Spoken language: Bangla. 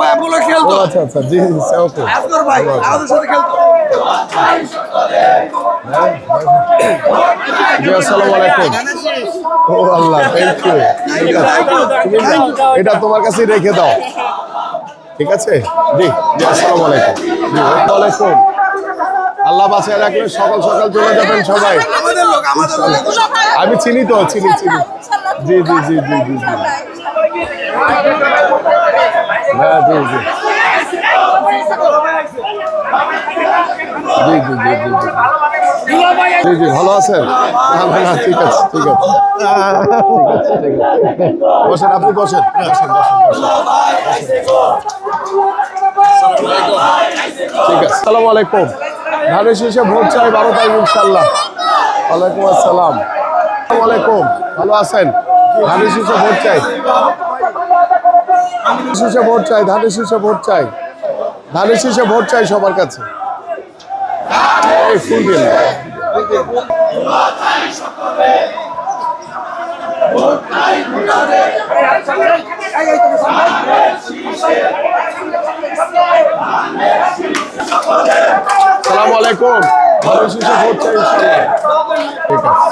ভাই ও খেলতো। আচ্ছা আচ্ছা জি জি ওকে। আসগর ভাই আমাদের সাথে খেলতো। জি আসসালামু আলাইকুম। ও আল্লাহ থ্যাংক ইউ এটা তোমার কাছে রেখে দাও। ঠিক আছে? জি জি আসসালামু আলাইকুম। জি ওয়ালাইকুম আল্লাহ বাঁচিয়ে রাখলে সকাল সকাল চলে যাবেন সবাই। আমাদের লোক আমাদের লোক। আমি চিনি তো চিনি চিনি। জি জি জি জি জি জি। হ্যাঁ জি জি। জি জি জি জি জি। ভালো আছে ঠিক আছে ঠিক আছে। বসেন, আপনি বসেন। বসেন বসেন ঠিক আছে। আসসালামু আলাইকুম। ধানের শীষে ভোট চাই বারো তারিখ ইনশাল্লাহ ওয়ালাইকুম আসসালাম। আসসালামু আলাইকুম। ভালো আছেন? ধানের শীষে ভোট চাই। শীষে ভোট চাই, ধানের শীষে ভোট চাই। ধানের শীষে ভোট চাই সবার কাছে। সালাম আলাইকুম। ধানের শীষে ভোট চাই ঠিক আছে।